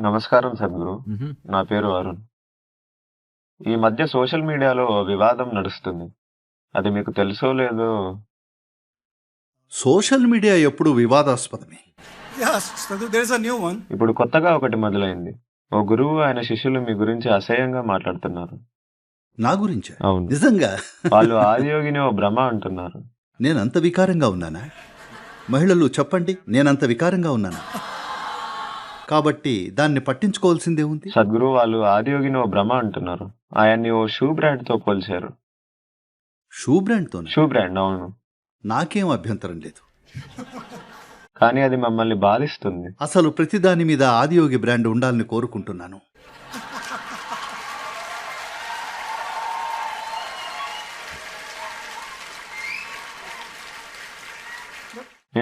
నమస్కారం సద్గురు. నా పేరు అరుణ్. ఈ మధ్య సోషల్ మీడియాలో వివాదం నడుస్తుంది. అది మీకు తెలుసో లేదో సోషల్ మీడియా ఎప్పుడు వివాదాస్పదమే. ఇప్పుడు కొత్తగా ఒకటి మొదలైంది. ఓ గురువు ఆయన శిష్యులు మీ గురించి అసహ్యంగా మాట్లాడుతున్నారు. నా గురించే అవును. నిజంగా వాళ్ళు ఆదియోగిని ఓ భ్రమ అంటున్నారు. నేనంత వికారంగా ఉన్నానా మహిళలు చెప్పండి నేనంత వికారంగా ఉన్నానా కాబట్టి దాన్ని పట్టించుకోవాల్సిందే ఉంది సద్గురు వాళ్ళు ఆదియోగిని ఓ భ్రమ అంటున్నారు. ఆయన్ని ఓ షూ బ్రాండ్తో పోల్చారు. షూ బ్రాండ్తో షూ బ్రాండ్ అవును. నాకేం అభ్యంతరం లేదు కానీ అది మమ్మల్ని బాధిస్తుంది. అసలు ప్రతిదాని మీద ఆదియోగి బ్రాండ్ ఉండాలని కోరుకుంటున్నాను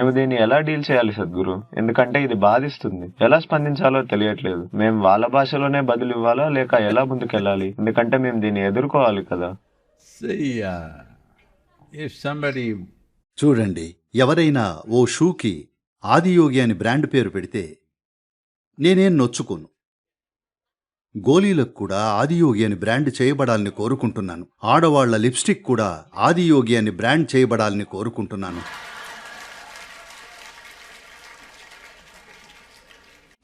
మేము దీన్ని ఎలా డీల్ చేయాలి సద్గురు? ఎందుకంటే ఇది బాధిస్తుంది. ఎలా స్పందించాలో తెలియట్లేదు. మేము వాళ్ళ భాషలోనే బదులు ఇవ్వాలా లేక ఎలా ముందుకెళ్ళాలి? ఎందుకంటే మేము దీన్ని ఎదుర్కోవాలి కదా. చూడండి ఎవరైనా ఓ షూకి ఆదియోగి అని బ్రాండ్ పేరు పెడితే నేనేం నొచ్చుకోను. గోళీలకు కూడా ఆదియోగి అని బ్రాండ్ చేయబడాలని కోరుకుంటున్నాను. ఆడవాళ్ళ లిప్స్టిక్ కూడా ఆదియోగి అని బ్రాండ్ చేయబడాలని కోరుకుంటున్నాను.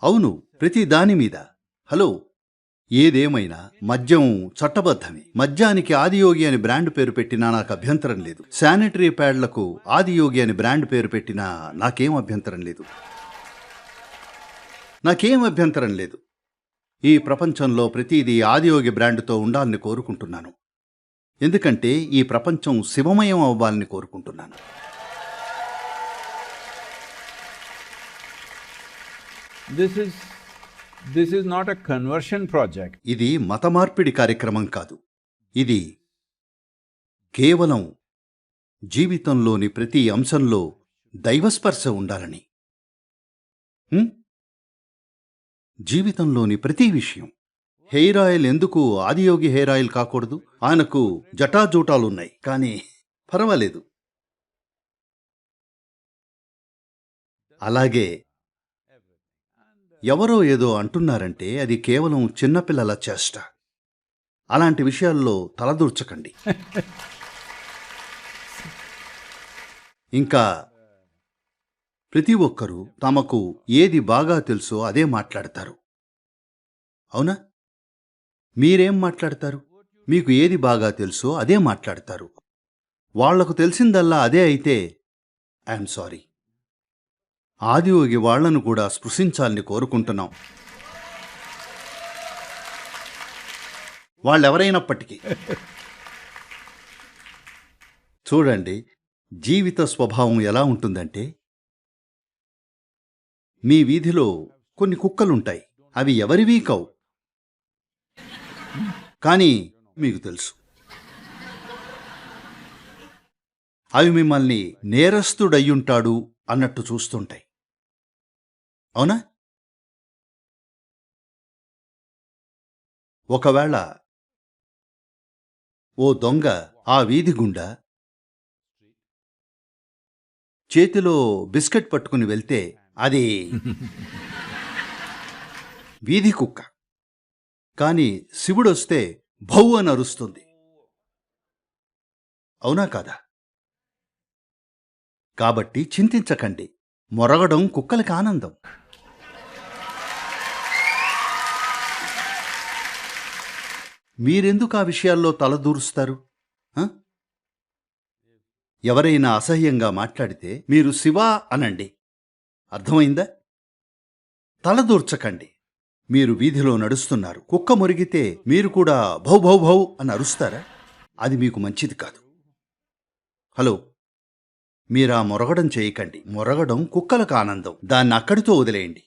అవును ప్రతి దాని మీద. హలో ఏదేమైనా మద్యం చట్టబద్ధమే. మద్యానికి ఆదియోగి అని బ్రాండ్ పేరు పెట్టినా నాకు అభ్యంతరం లేదు. శానిటరీ ప్యాడ్లకు ఆదియోగి అని బ్రాండ్ పేరు పెట్టినా నాకేం అభ్యంతరం లేదు. నాకేం అభ్యంతరం లేదు. ఈ ప్రపంచంలో ప్రతిదీ ఆదియోగి బ్రాండ్తో ఉండాలని కోరుకుంటున్నాను. ఎందుకంటే ఈ ప్రపంచం శివమయం అవ్వాలని కోరుకుంటున్నాను. This is this is not a conversion project ఇది మత మార్పిడి కార్యక్రమం కాదు. ఇది కేవలం జీవితంలోని ప్రతి అంశంలో దైవస్పర్శ ఉండాలని. జీవితంలోని ప్రతి విషయం. హెయిర్ ఆయిల్ ఎందుకు ఆదియోగి హెయిర్ ఆయిల్ కాకూడదు? ఆయనకు జటాజూటాలున్నాయి. కానీ పర్వాలేదు. అలాగే ఎవరో ఏదో అంటున్నారంటే అది కేవలం చిన్నపిల్లల చేష్ట. అలాంటి విషయాల్లో తలదూర్చకండి. ఇంకా ప్రతి ఒక్కరూ తమకు ఏది బాగా తెలుసో అదే మాట్లాడతారు. అవునా? మీరేం మాట్లాడతారు? మీకు ఏది బాగా తెలుసో అదే మాట్లాడతారు. వాళ్ళకు తెలిసిందల్లా అదే అయితే ఐఎమ్ సారీ. ఆదియోగి వాళ్ళను కూడా స్పృశించాలని కోరుకుంటున్నాం. వాళ్ళెవరైనప్పటికీ. చూడండి జీవిత స్వభావం ఎలా ఉంటుందంటే మీ వీధిలో కొన్ని కుక్కలుంటాయి. అవి ఎవరివీ కావు. కానీ మీకు తెలుసు. అవి మిమ్మల్ని నేరస్తుడయ్యుంటాడు అన్నట్టు చూస్తుంటాయి. అవునా? ఒకవేళ ఓ దొంగ ఆ వీధి గుండా చేతిలో బిస్కెట్ పట్టుకుని వెళ్తే అది వీధి కుక్క. కాని శివుడొస్తే భౌ అని అరుస్తుంది. అవునా కాదా? కాబట్టి చింతించకండి. మొరగడం కుక్కలకి ఆనందం. మీరెందుకు ఆ విషయాల్లో తలదూరుస్తారు? ఎవరైనా అసహ్యంగా మాట్లాడితే మీరు శివా అనండి. అర్థమైందా? తలదూర్చకండి. మీరు వీధిలో నడుస్తున్నారు. కుక్క మురిగితే మీరు కూడా భౌ భౌ భౌ అని అరుస్తారా? అది మీకు మంచిది కాదు. హలో. మీరా మొరగడం చేయకండి. మొరగడం కుక్కలకు ఆనందం. దాన్ని అక్కడితో వదిలేయండి.